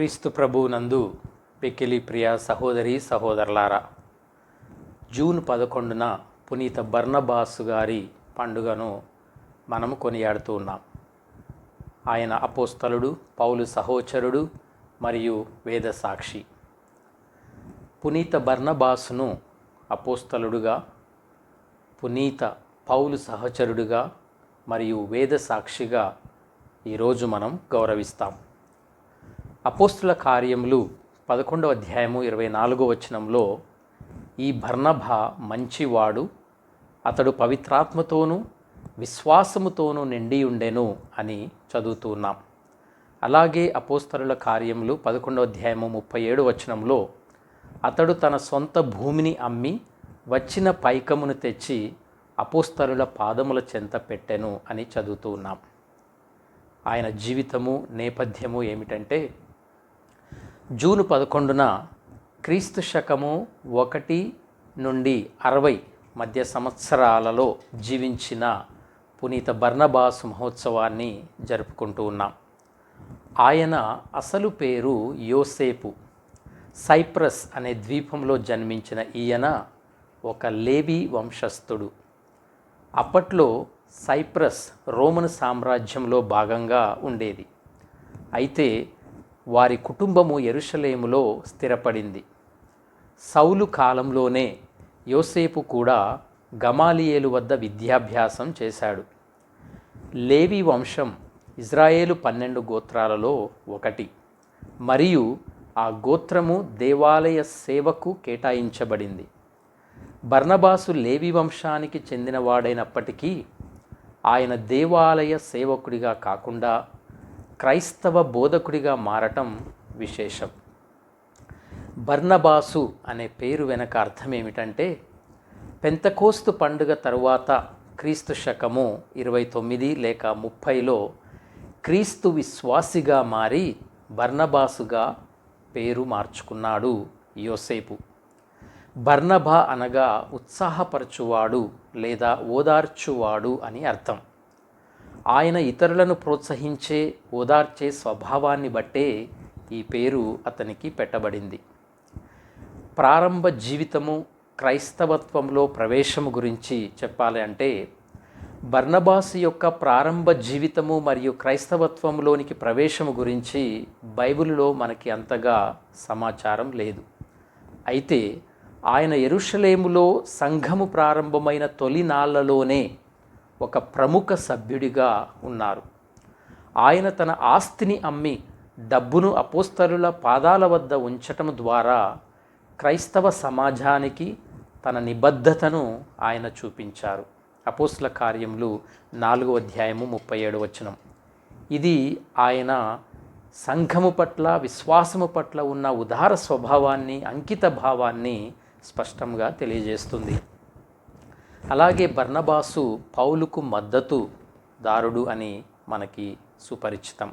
క్రీస్తు ప్రభువునందు పెక్కిలి ప్రియ సహోదరి సహోదరులారా జూన్ పదకొండున పునీత బర్ణబాసు గారి పండుగను మనము కొనియాడుతూ ఉన్నాం. ఆయన అపోస్తలుడు పౌలు సహోచరుడు మరియు వేద సాక్షి. పునీత బర్ణబాసును అపోస్తలుడుగా పునీత పౌలు సహచరుడుగా మరియు వేద సాక్షిగా ఈరోజు మనం గౌరవిస్తాం. అపోస్తుల కార్యములు పదకొండవ అధ్యాయము ఇరవై నాలుగో వచనంలో ఈ భర్ణభ మంచివాడు అతడు పవిత్రాత్మతోనూ విశ్వాసముతోనూ నిండి ఉండెను అని చదువుతున్నాం అలాగే అపోస్తరుల కార్యములు పదకొండవ అధ్యాయము ముప్పై ఏడు వచనంలో అతడు తన సొంత భూమిని అమ్మి వచ్చిన పైకమును తెచ్చి అపోస్తరుల పాదముల చెంత పెట్టెను అని చదువుతూ ఉన్నాం. ఆయన జీవితము నేపథ్యము ఏమిటంటే జూన్ పదకొండున క్రీస్తు శకము ఒకటి నుండి అరవై మధ్య సంవత్సరాలలో జీవించిన పునీత బర్నబాసు మహోత్సవాన్ని జరుపుకుంటూ ఉన్నాం. ఆయన అసలు పేరు యోసేపు. సైప్రస్ అనే ద్వీపంలో జన్మించిన ఈయన ఒక లేబీ వంశస్థుడు. అప్పట్లో సైప్రస్ రోమన్ సామ్రాజ్యంలో భాగంగా ఉండేది. అయితే వారి కుటుంబము ఎరుషలేములో స్థిరపడింది. సౌలు కాలంలోనే యోసేపు కూడా గమాలియేలు వద్ద విద్యాభ్యాసం చేశాడు. లేవి వంశం ఇజ్రాయేలు పన్నెండు గోత్రాలలో ఒకటి. మరియు ఆ గోత్రము దేవాలయ సేవకు కేటాయించబడింది. బర్ణబాసు లేవి వంశానికి చెందినవాడైనప్పటికీ ఆయన దేవాలయ సేవకుడిగా కాకుండా క్రైస్తవ బోధకుడిగా మారటం విశేషం. బర్ణబాసు అనే పేరు వెనక అర్థం ఏమిటంటే పెంతకోస్తు పండుగ తరువాత క్రీస్తు శకము ఇరవై తొమ్మిది లేక ముప్పైలో క్రీస్తు విశ్వాసిగా మారి బర్ణబాసుగా పేరు మార్చుకున్నాడు యోసేపు. బర్నబ అనగా ఉత్సాహపరచువాడు లేదా ఓదార్చువాడు అని అర్థం. ఆయన ఇతరులను ప్రోత్సహించే ఓదార్చే స్వభావాన్ని బట్టే ఈ పేరు అతనికి పెట్టబడింది. ప్రారంభ జీవితము క్రైస్తవత్వంలో ప్రవేశము గురించి చెప్పాలి అంటే బర్ణబాసు యొక్క ప్రారంభ జీవితము మరియు క్రైస్తవత్వంలోనికి ప్రవేశము గురించి బైబిల్లో మనకి అంతగా సమాచారం లేదు. అయితే ఆయన ఎరుషలేములో సంఘము ప్రారంభమైన తొలి నాళ్ళలోనే ఒక ప్రముఖ సభ్యుడిగా ఉన్నారు. ఆయన తన ఆస్తిని అమ్మి డబ్బును అపోస్తలుల పాదాల వద్ద ఉంచటం ద్వారా క్రైస్తవ సమాజానికి తన నిబద్ధతను ఆయన చూపించారు. అపోస్తుల కార్యములు నాలుగో అధ్యాయము ముప్పై ఏడు వచనం. ఇది ఆయన సంఘము పట్ల విశ్వాసము పట్ల ఉన్న ఉదార స్వభావాన్ని అంకిత భావాన్ని స్పష్టంగా తెలియజేస్తుంది. అలాగే బర్ణబాసు పౌలుకు మద్దతు దారుడు అని మనకి సుపరిచితం.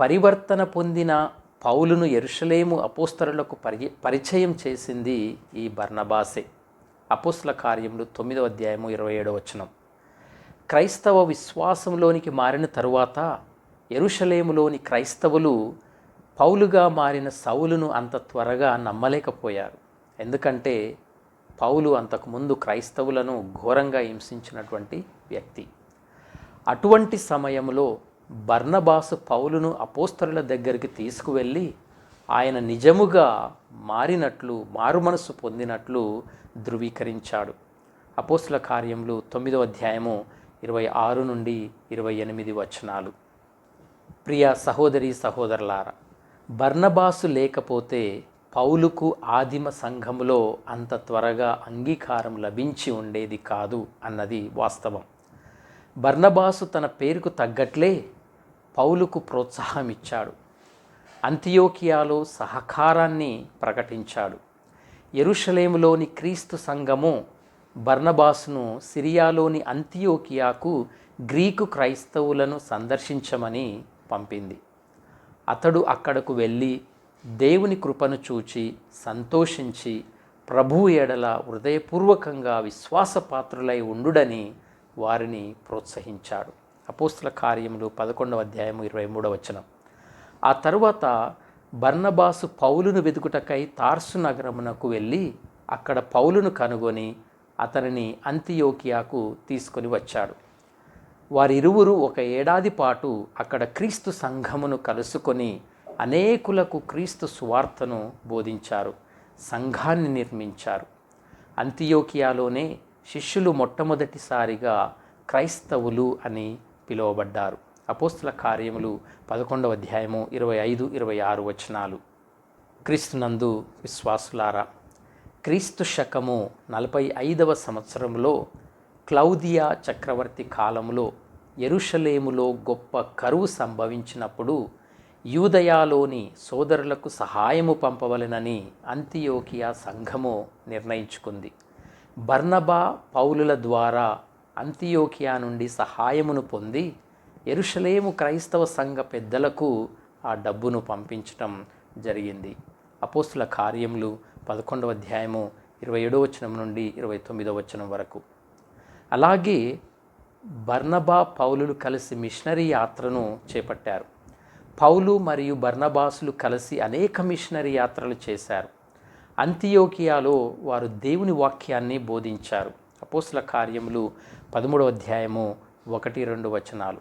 పరివర్తన పొందిన పౌలును ఎరుషలేము అపోస్తరులకు పరి పరిచయం చేసింది ఈ బర్ణబాసే అపోస్తుల కార్యములు తొమ్మిదవ అధ్యాయము ఇరవై ఏడవ వచనం. క్రైస్తవ విశ్వాసంలోనికి మారిన తరువాత ఎరుషలేములోని క్రైస్తవులు పౌలుగా మారిన సౌలును అంత త్వరగా నమ్మలేకపోయారు. ఎందుకంటే పౌలు అంతకుముందు క్రైస్తవులను ఘోరంగా హింసించినటువంటి వ్యక్తి. అటువంటి సమయంలో బర్ణబాసు పౌలును అపోస్తరుల దగ్గరికి తీసుకువెళ్ళి ఆయన నిజముగా మారినట్లు మారుమనసు పొందినట్లు ధృవీకరించాడు. అపోస్తుల కార్యములు తొమ్మిదవ అధ్యాయము ఇరవై ఆరు నుండి ఇరవై ఎనిమిది వచనాలు. ప్రియ సహోదరి సహోదరులారా బర్ణబాసు లేకపోతే పౌలుకు ఆదిమ సంఘములో అంత త్వరగా అంగీకారం లభించి ఉండేది కాదు అన్నది వాస్తవం. బర్ణబాసు తన పేరుకు తగ్గట్లే పౌలుకు ప్రోత్సాహం ఇచ్చాడు అంతియోకియాలో సహకారాన్ని ప్రకటించాడు. ఎరుషలేములోని క్రీస్తు సంఘము బర్ణబాసును సిరియాలోని అంతియోకియాకు గ్రీకు క్రైస్తవులను సందర్శించమని పంపింది. అతడు అక్కడకు వెళ్ళి దేవుని కృపను చూచి సంతోషించి ప్రభువు ఎడల హృదయపూర్వకంగా విశ్వాసపాత్రులై ఉండుడని వారిని ప్రోత్సహించాడు. అపోస్తుల కార్యములు పదకొండవ అధ్యాయం ఇరవై మూడవ వచనం. ఆ తరువాత బర్ణబాసు పౌలును వెతుకుటకై తార్సు నగరమునకు వెళ్ళి అక్కడ పౌలును కనుగొని అతనిని అంతియోకియాకు తీసుకొని వచ్చాడు. వారిరువురు ఒక ఏడాది పాటు అక్కడ క్రీస్తు సంఘమును కలుసుకొని అనేకులకు క్రీస్తు సువార్తను బోధించారు సంఘాన్ని నిర్మించారు. అంతియోకియాలోనే శిష్యులు మొట్టమొదటిసారిగా క్రైస్తవులు అని పిలువబడ్డారు. అపోస్తుల కార్యములు పదకొండవ అధ్యాయము ఇరవై ఐదు ఇరవై ఆరు వచనాలు. క్రీస్తునందు విశ్వాసులారా క్రీస్తు శకము నలభై ఐదవ సంవత్సరంలో క్లౌదియా చక్రవర్తి కాలంలో ఎరుషలేములో గొప్ప కరువు సంభవించినప్పుడు యూదయాలోని సోదరులకు సహాయము పంపవలెనని అంతియోకియా సంఘము నిర్ణయించుకుంది. బర్నబా పౌలుల ద్వారా అంతియోకియా నుండి సహాయమును పొంది ఎరుషలేము క్రైస్తవ సంఘ పెద్దలకు ఆ డబ్బును పంపించటం జరిగింది. అపోస్తుల కార్యములు పదకొండవ అధ్యాయము ఇరవై ఏడవ వచనం నుండి ఇరవై తొమ్మిదవ వచనం వరకు. అలాగే బర్నబా పౌలులు కలిసి మిషనరీ యాత్రను చేపట్టారు. పౌలు మరియు బర్ణబాసులు కలిసి అనేక మిషనరీ యాత్రలు చేశారు. అంతియోకియాలో వారు దేవుని వాక్యాన్ని బోధించారు. అపోస్ల కార్యములు పదమూడవ అధ్యాయము ఒకటి రెండు వచనాలు.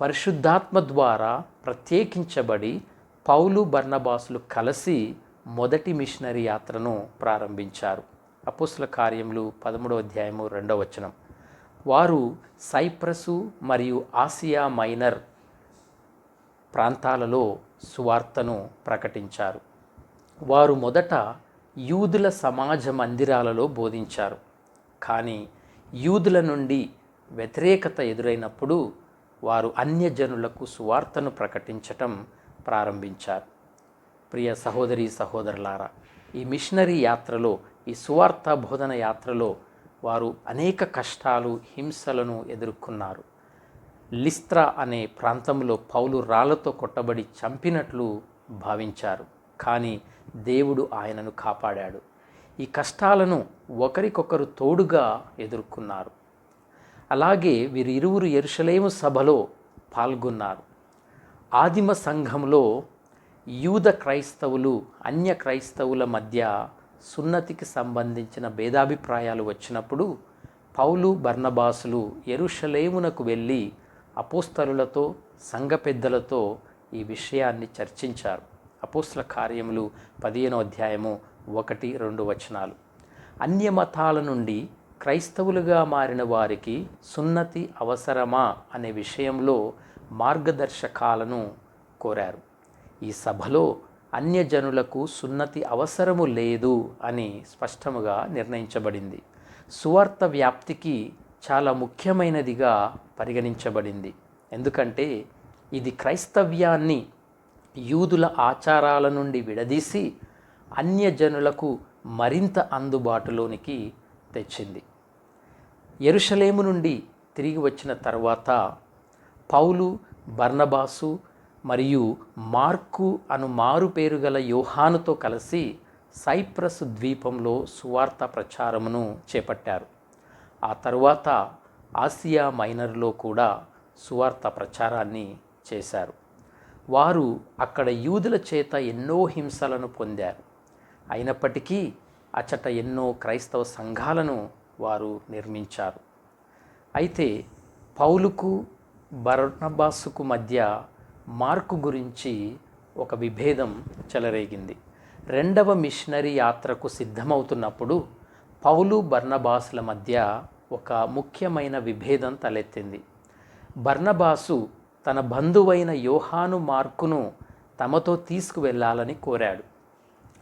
పరిశుద్ధాత్మ ద్వారా ప్రత్యేకించబడి పౌలు బర్ణబాసులు కలిసి మొదటి మిషనరీ యాత్రను ప్రారంభించారు. అపోస్ల కార్యములు పదమూడవ అధ్యాయము రెండవ వచనం. వారు సైప్రసు మరియు ఆసియా మైనర్ ప్రాంతాలలో సువార్తను ప్రకటించారు. వారు మొదట యూదుల సమాజ మందిరాలలో బోధించారు. కానీ యూదుల నుండి వ్యతిరేకత ఎదురైనప్పుడు వారు అన్యజనులకు సువార్తను ప్రకటించటం ప్రారంభించారు. ప్రియ సహోదరి సహోదరులారా ఈ మిషనరీ యాత్రలో ఈ సువార్త బోధన యాత్రలో వారు అనేక కష్టాలు హింసలను ఎదుర్కొన్నారు. లిస్త్రా అనే ప్రాంతంలో పౌలు రాళ్ళతో కొట్టబడి చంపినట్లు భావించారు. కానీ దేవుడు ఆయనను కాపాడాడు. ఈ కష్టాలను ఒకరికొకరు తోడుగా ఎదుర్కొన్నారు. అలాగే వీరిరువురు ఎరుషలేము సభలో పాల్గొన్నారు. ఆదిమ సంఘంలో యూద క్రైస్తవులు అన్య క్రైస్తవుల మధ్య సున్నతికి సంబంధించిన భేదాభిప్రాయాలు వచ్చినప్పుడు పౌలు బర్ణబాసులు ఎరుషలేమునకు వెళ్ళి అపోస్తలులతో సంఘ పెద్దలతో ఈ విషయాన్ని చర్చించారు. అపోస్తల కార్యములు పదిహేనో అధ్యాయము ఒకటి రెండు వచనాలు. అన్య మతాల నుండి క్రైస్తవులుగా మారిన వారికి సున్నతి అవసరమా అనే విషయంలో మార్గదర్శకాలను కోరారు. ఈ సభలో అన్యజనులకు సున్నతి అవసరము లేదు అని స్పష్టముగా నిర్ణయించబడింది. సువార్త వ్యాప్తికి చాలా ముఖ్యమైనదిగా పరిగణించబడింది. ఎందుకంటే ఇది క్రైస్తవ్యాన్ని యూదుల ఆచారాల నుండి విడదీసి అన్యజనులకు మరింత అందుబాటులోనికి తెచ్చింది. ఎరుషలేము నుండి తిరిగి వచ్చిన తర్వాత పౌలు బర్నబాసు మరియు మార్కు అను మారు పేరు గల యోహానుతో కలిసి సైప్రస్ ద్వీపంలో సువార్త ప్రచారమును చేపట్టారు. ఆ తరువాత ఆసియా మైనర్లో కూడా సువార్త ప్రచారాన్ని చేశారు. వారు అక్కడ యూదుల చేత ఎన్నో హింసలను పొందారు. అయినప్పటికీ అచట ఎన్నో క్రైస్తవ సంఘాలను వారు నిర్మించారు. అయితే పౌలుకు బరణబాసుకు మధ్య మార్కు గురించి ఒక విభేదం చెలరేగింది. రెండవ మిషనరీ యాత్రకు సిద్ధమవుతున్నప్పుడు పౌలు బర్ణబాసుల మధ్య ఒక ముఖ్యమైన విభేదం తలెత్తింది. బర్ణబాసు తన బంధువైన యోహాను మార్కును తమతో తీసుకువెళ్ళాలని కోరాడు.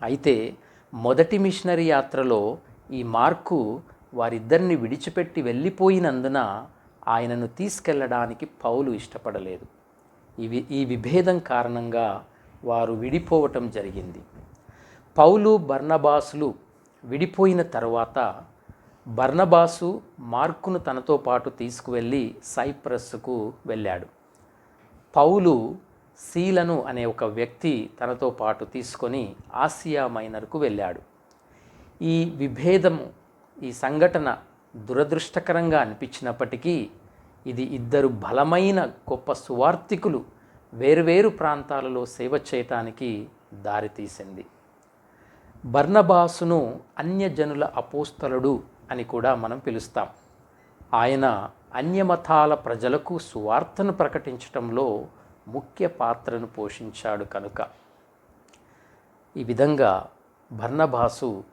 అయితే మొదటి మిషనరీ యాత్రలో ఈ మార్కు వారిద్దరిని విడిచిపెట్టి వెళ్ళిపోయినందున ఆయనను తీసుకెళ్ళడానికి పౌలు ఇష్టపడలేదు. ఇవి ఈ విభేదం కారణంగా వారు విడిపోవటం జరిగింది. పౌలు బర్ణబాసులు విడిపోయిన తర్వాత బర్నబాసు మార్కును తనతో పాటు తీసుకువెళ్ళి సైప్రస్కు వెళ్ళాడు. పౌలు సీలను అనే ఒక వ్యక్తి తనతో పాటు తీసుకొని ఆసియా మైనర్కు వెళ్ళాడు. ఈ విభేదము ఈ సంఘటన దురదృష్టకరంగా అనిపించినప్పటికీ ఇది ఇద్దరు బలమైన గొప్ప సువార్థికులు వేరువేరు ప్రాంతాలలో సేవ చేయటానికి దారితీసింది. బర్ణబాసును అన్యజనుల అపోస్తలుడు అని కూడా మనం పిలుస్తాం. ఆయన అన్యమతాల ప్రజలకు సువార్తను ప్రకటించటంలో ముఖ్య పాత్రను పోషించాడు కనుక. ఈ విధంగా భర్ణభాసు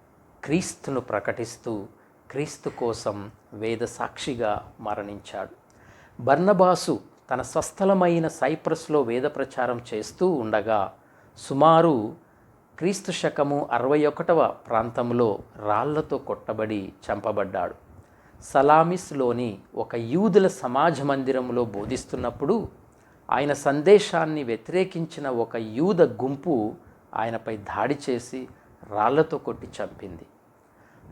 క్రీస్తును ప్రకటిస్తూ క్రీస్తు కోసం వేద సాక్షిగా మరణించాడు. బర్ణబాసు తన స్వస్థలమైన సైప్రస్లో వేద ప్రచారం చేస్తూ ఉండగా సుమారు క్రీస్తు శకము అరవై ఒకటవ ప్రాంతంలో రాళ్ళతో కొట్టబడి చంపబడ్డాడు. సలామిస్లోని ఒక యూదుల సమాజ మందిరంలో బోధిస్తున్నప్పుడు ఆయన సందేశాన్ని వ్యతిరేకించిన ఒక యూద గుంపు ఆయనపై దాడి చేసి రాళ్ళతో కొట్టి చంపింది.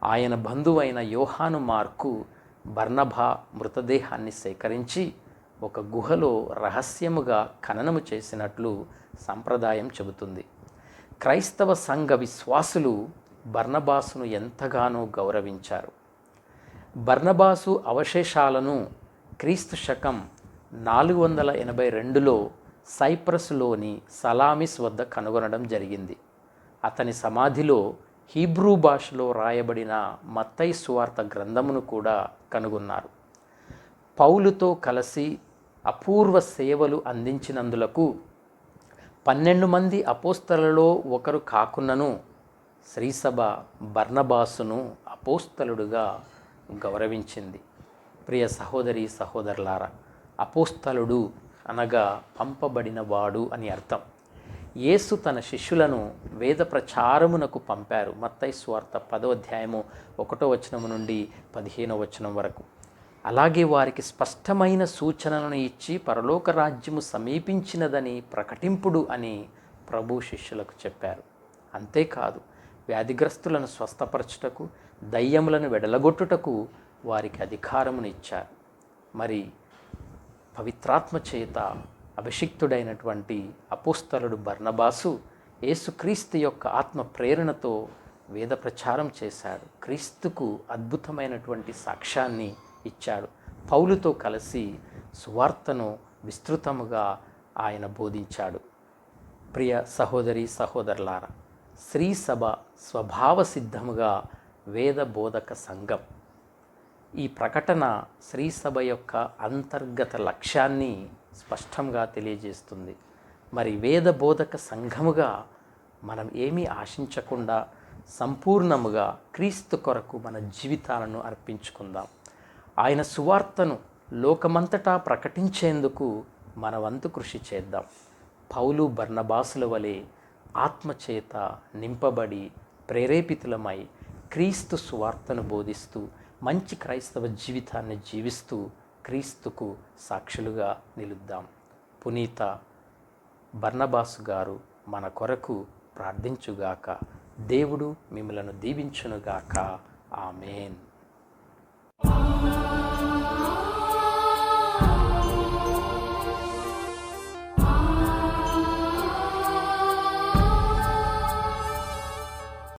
ఆయన బంధువైన యోహాను మార్కు బర్ణభా మృతదేహాన్ని సేకరించి ఒక గుహలో రహస్యముగా ఖననము చేసినట్లు సంప్రదాయం చెబుతుంది. క్రైస్తవ సంఘ విశ్వాసులు బర్ణబాసును ఎంతగానో గౌరవించారు. బర్ణబాసు అవశేషాలను క్రీస్తు శకం నాలుగు వందల ఎనభై రెండులో సైప్రస్లోని సలామిస్ వద్ద కనుగొనడం జరిగింది. అతని సమాధిలో హీబ్రూ భాషలో రాయబడిన మత్తై సువార్త గ్రంథమును కూడా కనుగొన్నారు. పౌలుతో కలిసి అపూర్వ సేవలు అందించినందులకు పన్నెండు మంది అపోస్తలలో ఒకరు కాకున్నను శ్రీసభ బర్ణబాసును అపోస్తలుడుగా గౌరవించింది. ప్రియ సహోదరి సహోదరులారా అపోస్తలుడు అనగా పంపబడినవాడు అని అర్థం. యేసు తన శిష్యులను వేద ప్రచారమునకు పంపారు. మత్తై స్వార్థ పదో అధ్యాయము ఒకటో వచనము నుండి పదిహేనో వచనం వరకు. అలాగే వారికి స్పష్టమైన సూచనలను ఇచ్చి పరలోక రాజ్యము సమీపించినదని ప్రకటింపుడు అని ప్రభు శిష్యులకు చెప్పారు. అంతేకాదు వ్యాధిగ్రస్తులను స్వస్థపరచుటకు దయ్యములను వెడలగొట్టుటకు వారికి అధికారమును ఇచ్చారు. మరి పవిత్రాత్మ చేత అభిషిక్తుడైనటువంటి అపుస్తలుడు బర్ణబాసు యేసుక్రీస్తు యొక్క ఆత్మ ప్రేరణతో వేద ప్రచారం చేశాడు. క్రీస్తుకు అద్భుతమైనటువంటి సాక్ష్యాన్ని ఇచ్చాడు. పౌలుతో కలిసి సువార్తను విస్తృతముగా ఆయన బోధించాడు. ప్రియ సహోదరి సహోదరులారా శ్రీ సభ స్వభావ సిద్ధముగా వేద బోధక సంఘం ఈ ప్రకటన శ్రీ సభ యొక్క అంతర్గత లక్ష్యాన్ని స్పష్టంగా తెలియజేస్తుంది. మరి వేద బోధక సంఘముగా మనం ఏమీ ఆశించకుండా సంపూర్ణముగా క్రీస్తు కొరకు మన జీవితాలను అర్పించుకుందాం. ఆయన సువార్తను లోకమంతటా ప్రకటించేందుకు మన వంతు కృషి చేద్దాం. పౌలు బర్ణబాసుల వలె ఆత్మచేత నింపబడి ప్రేరేపితులమై క్రీస్తు సువార్తను బోధిస్తూ మంచి క్రైస్తవ జీవితాన్ని జీవిస్తూ క్రీస్తుకు సాక్షులుగా నిలుద్దాం. పునీత బర్ణబాసు గారు మన కొరకు ప్రార్థించుగాక దేవుడు మిమ్మలను దీవించునుగాక. ఆమెన్.